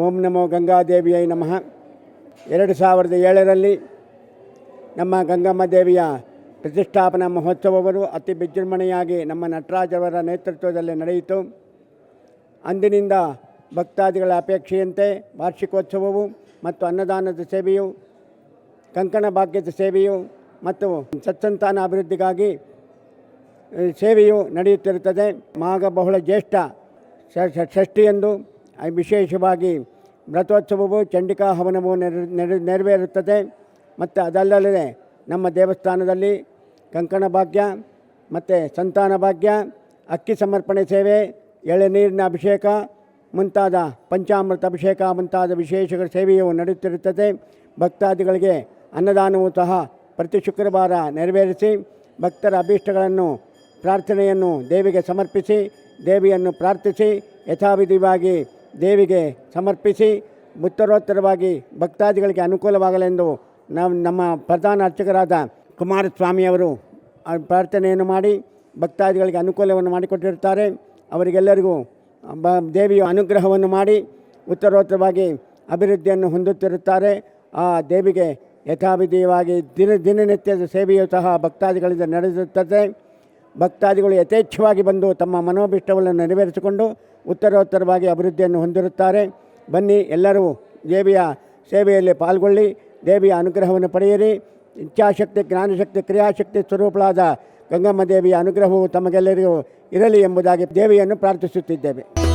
ಓಂ ನಮೋ ಗಂಗಾದೇವಿಯೈ ನಮಃ. ಎರಡು ಸಾವಿರದ ಏಳರಲ್ಲಿ ನಮ್ಮ ಗಂಗಮ್ಮ ದೇವಿಯ ಪ್ರತಿಷ್ಠಾಪನಾ ಮಹೋತ್ಸವವರು ಅತಿ ವಿಜೃಂಭಣೆಯಾಗಿ ನಮ್ಮ ನಟರಾಜರವರ ನೇತೃತ್ವದಲ್ಲಿ ನಡೆಯಿತು. ಅಂದಿನಿಂದ ಭಕ್ತಾದಿಗಳ ಅಪೇಕ್ಷೆಯಂತೆ ವಾರ್ಷಿಕೋತ್ಸವವು ಮತ್ತು ಅನ್ನದಾನದ ಸೇವೆಯು, ಕಂಕಣ ಭಾಗ್ಯದ ಸೇವೆಯು ಮತ್ತು ಸತ್ಸಂತಾನ ಅಭಿವೃದ್ಧಿಗಾಗಿ ಸೇವೆಯು ನಡೆಯುತ್ತಿರುತ್ತದೆ. ಮಾಘ ಬಹುಳ ಜ್ಯೇಷ್ಠ ಷಷ್ಠಿಯಂದು ವಿಶೇಷವಾಗಿ ವ್ರತೋತ್ಸವವು ಚಂಡಿಕಾ ಹವನವು ನೆರ ನೆರ, ನೆರವೇರುತ್ತದೆ. ಮತ್ತು ಅದಲ್ಲದೆ ನಮ್ಮ ದೇವಸ್ಥಾನದಲ್ಲಿ ಕಂಕಣ ಭಾಗ್ಯ, ಮತ್ತು ಸಂತಾನ ಭಾಗ್ಯ, ಅಕ್ಕಿ ಸಮರ್ಪಣೆ ಸೇವೆ ಎಳೆನೀರಿನ ಅಭಿಷೇಕ, ಮುಂತಾದ ಪಂಚಾಮೃತ ಅಭಿಷೇಕ, ಮುಂತಾದ ವಿಶೇಷ ಸೇವೆಯು ನಡೆಯುತ್ತಿರುತ್ತದೆ. ಭಕ್ತಾದಿಗಳಿಗೆ ಅನ್ನದಾನವು ಸಹ ಪ್ರತಿ ಶುಕ್ರವಾರ ನೆರವೇರಿಸಿ, ಭಕ್ತರ ಅಭೀಷ್ಟಗಳನ್ನು, ಪ್ರಾರ್ಥನೆಯನ್ನು ದೇವಿಗೆ ಸಮರ್ಪಿಸಿ, ದೇವಿಯನ್ನು ಪ್ರಾರ್ಥಿಸಿ, ಯಥಾವಿಧಿವಾಗಿ ದೇವಿಗೆ ಸಮರ್ಪಿಸಿ ಉತ್ತರೋತ್ತರವಾಗಿ ಭಕ್ತಾದಿಗಳಿಗೆ ಅನುಕೂಲವಾಗಲೆಂದು ನಾವು ನಮ್ಮ ಪ್ರಧಾನ ಅರ್ಚಕರಾದ ಕುಮಾರಸ್ವಾಮಿಯವರು ಪ್ರಾರ್ಥನೆಯನ್ನು ಮಾಡಿ ಭಕ್ತಾದಿಗಳಿಗೆ ಅನುಕೂಲವನ್ನು ಮಾಡಿಕೊಟ್ಟಿರುತ್ತಾರೆ. ಅವರಿಗೆಲ್ಲರಿಗೂ ಬ, ದೇವಿಯ ಅನುಗ್ರಹವನ್ನು ಮಾಡಿ ಉತ್ತರೋತ್ತರವಾಗಿ ಅಭಿವೃದ್ಧಿಯನ್ನು ಹೊಂದುತ್ತಿರುತ್ತಾರೆ. ಆ ದೇವಿಗೆ ಯಥಾವಿಧಿಯವಾಗಿ ದಿನ ದಿನನಿತ್ಯದ ಸೇವೆಯು ಸಹ ಭಕ್ತಾದಿಗಳಿಂದ ನಡೆಯುತ್ತದೆ. ಭಕ್ತಾದಿಗಳು ಯಥೇಚ್ಛವಾಗಿ ಬಂದು ತಮ್ಮ ಮನೋಭಿಷ್ಟವನ್ನು ನೆರವೇರಿಸಿಕೊಂಡು ಉತ್ತರೋತ್ತರವಾಗಿ ಅಭಿವೃದ್ಧಿಯನ್ನು ಹೊಂದಿರುತ್ತಾರೆ. ಬನ್ನಿ ಎಲ್ಲರೂ ದೇವಿಯ ಸೇವೆಯಲ್ಲಿ ಪಾಲ್ಗೊಳ್ಳಿ, ದೇವಿಯ ಅನುಗ್ರಹವನ್ನು ಪಡೆಯಿರಿ. ಇಚ್ಛಾಶಕ್ತಿ, ಜ್ಞಾನಶಕ್ತಿ, ಕ್ರಿಯಾಶಕ್ತಿ ಸ್ವರೂಪಳಾದ ಗಂಗಮ್ಮ ದೇವಿಯ ಅನುಗ್ರಹವು ತಮಗೆಲ್ಲರಿಗೂ ಇರಲಿ ಎಂಬುದಾಗಿ ದೇವಿಯನ್ನು ಪ್ರಾರ್ಥಿಸುತ್ತಿದ್ದೇವೆ.